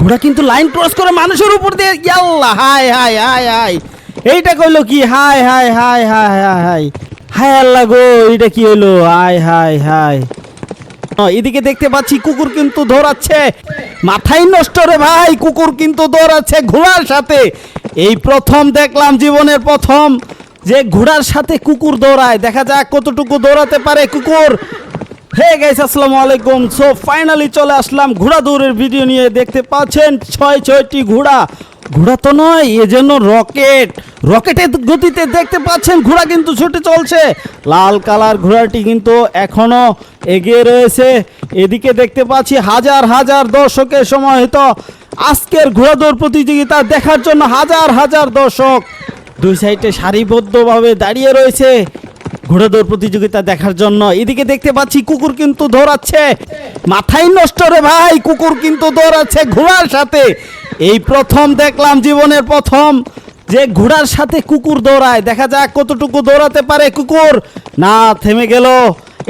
ঘোড়া কিন্তু line cross করে মানুষের উপর দিয়ে, ইয়াল্লা, হাই হাই হাই হাই। এইটা কইলো কি? Hi hi hi hi hi hi. High আল্লাহ গো এটা কি হলো হাই হাই হাই। এদিকে দেখতে পাচ্ছি কুকুর কিন্তু দৌড়াচ্ছে। মাথায় নষ্ট রে ভাই, কুকুর কিন্তু দৌড়াচ্ছে ঘোড়ার সাথে। এই প্রথম দেখলাম, জীবনের প্রথম, যে ঘোড়ার সাথে কুকুর দৌড়ায়। দেখা যাক কতটুকু দৌড়াতে পারে কুকুর। হে গাইস আসসালামু আলাইকুম সো ফাইনালি চলে আসলাম ঘোড়া দৌড়ের ভিডিও নিয়ে। দেখতে পাচ্ছেন, ছয়, ছয়টি ঘোড়া। ঘোড়া তো নয়, এ যেন রকেট। রকেটের গতিতে দেখতে পাচ্ছেন, ঘোড়া কিন্তু ছুটে চলছে। লাল কালার ঘোড়াটি কিন্তু এখনও এগিয়ে রয়েছে। এদিকে দেখতে পাচ্ছি, হাজার হাজার দর্শকের সমাহিত আজকের ঘোড়া দৌড় প্রতিযোগিতা দেখার জন্য হাজার হাজার দর্শক। দুই সাইডে সারিবদ্ধভাবে দাঁড়িয়ে রয়েছে। ঘোড়া দৌড় প্রতিযোগিতা দেখার জন্য। এদিকে দেখতে পাচ্ছি কুকুর কিন্তু দৌড়াচ্ছে। মাথায় নষ্ট রে ভাই, কুকুর কিন্তু দৌড়াচ্ছে ঘোড়ার সাথে। এই প্রথম দেখলাম, জীবনের প্রথম, যে ঘোড়ার সাথে কুকুর দৌড়ায়। দেখা যাক কতটুকু দৌড়াতে পারে কুকুর। না, থেমে গেল।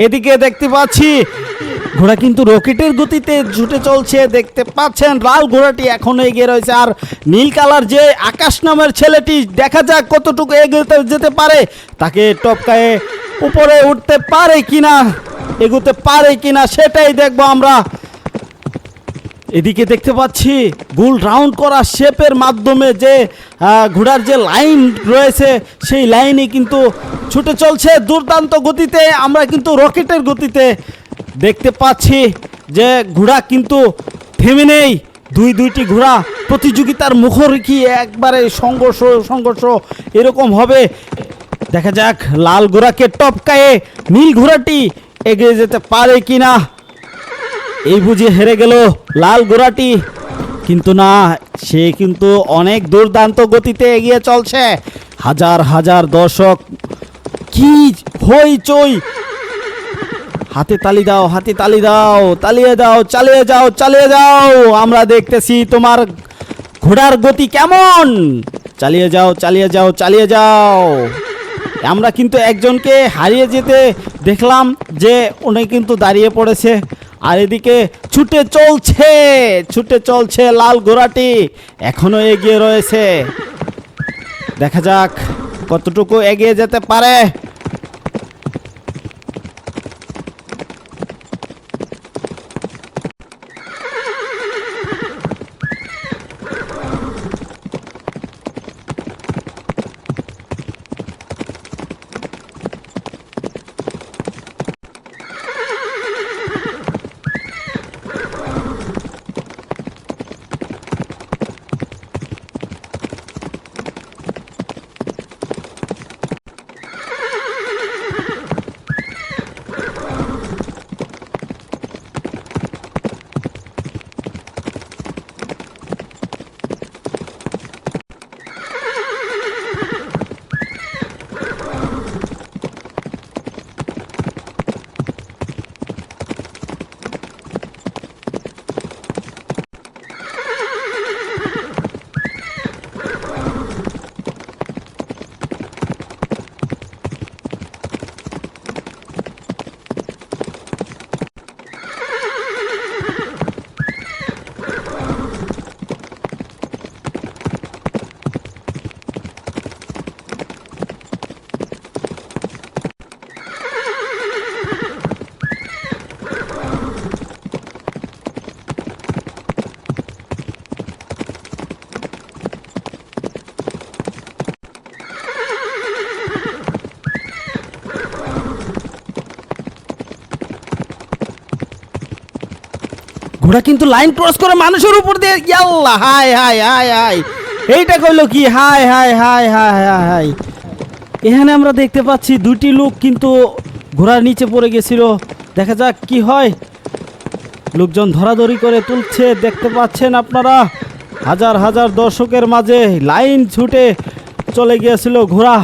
এদিকে দেখতে পাচ্ছি ঘোড়া কিন্তু রকেটের গতিতে ছুটে চলছে, দেখতে পাচ্ছেন লাল ঘোড়াটি এখনও এগিয়ে রয়েছে। আর নীল কালার যে আকাশ নামের ছেলেটি, দেখা যাক কতটুকু এগোতে যেতে পারে। তাকে টপকায়ে উপরে উঠতে পারে কিনা, এগোতে পারে কিনা সেটাই দেখব আমরা। এদিকে দেখতে পাচ্ছি, গোল রাউন্ড করা শেপের মাধ্যমে যে ঘোড়ার যে লাইন রয়েছে, সেই লাইনে কিন্তু ছুটে চলছে। দুর্দান্ত গতিতে, আমরা কিন্তু রকেটের গতিতে দেখতে পাচ্ছি যে ঘোড়া কিন্তু থেমে নেই। দুই দুইটি ঘোড়া প্রতিযোগিতার মুখোমুখি একবারে সংঘর্ষ সংঘর্ষ এরকম হবে। দেখা যাক লাল ঘোড়াকে টপকায়ে নীল ঘোড়াটি এগিয়ে যেতে পারে কি না এই বুঝে হেরে গেল লাল ঘোড়াটি। কিন্তু না, সে কিন্তু অনেক দুর্দান্ত গতিতে এগিয়ে চলছে। হাজার হাজার দর্শক, কি হইচই! হাতে তালি দাও, হাতে তালি দাও, তালিয়ে দাও, চালিয়ে যাও চালিয়ে যাও। আমরা দেখতেছি তোমার ঘোড়ার গতি কেমন? চালিয়ে যাও চালিয়ে যাও চালিয়ে যাও। আমরা কিন্তু একজনকে হারিয়ে যেতে দেখলাম যে উনি কিন্তু দাঁড়িয়ে পড়েছে। আর এদিকে ছুটে চলছে ছুটে চলছে লাল ঘোড়াটি, এখনও এগিয়ে রয়েছে। দেখা যাক কতটুকু এগিয়ে যেতে পারে। ঘোড়া কিন্তু লাইন ক্রস করে মানুষের উপর দিয়ে ইয়াল্লা হাই হাই হাই হাই এইটা কইলো কি? Hi hi hi hi hi hi এখানে আমরা দেখতে পাচ্ছি দুটি লোক কিন্তু ঘোড়ার নিচে পড়ে গেছিল। দেখা যাক কি হয়। লোকজন ধরাধরি করে তুলছে, দেখতে পাচ্ছেন আপনারা? হাজার হাজার দর্শকের মাঝে লাইন ছুটে চলে গিয়েছিল ঘোড়া।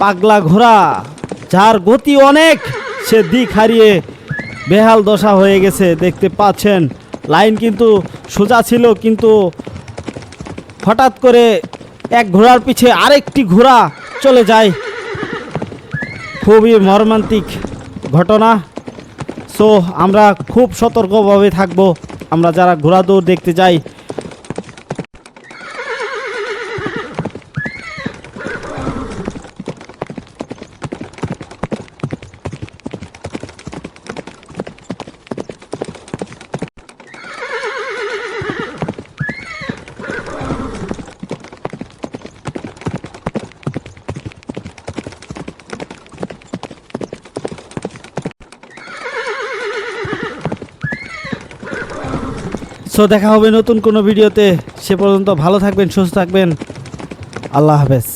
পাগলা ঘোড়া, যার গতি অনেক, সে দিক হারিয়ে বেহাল দশা হয়ে গেছে, দেখতে পাচ্ছেন। লাইন কিন্তু সোজা ছিল, কিন্তু হঠাৎ করে এক ঘোড়ার পিছে আরেকটি ঘোড়া চলে যায়। খুবই মর্মান্তিক ঘটনা। সো আমরা খুব সতর্কভাবে থাকব। আমরা যারা ঘোড়া দৌড় দেখতে যাই সো দেখা হবে নতুন কোনো ভিডিওতে। সে পর্যন্ত ভালো থাকবেন সুস্থ থাকবেন। আল্লাহ হাফেজ।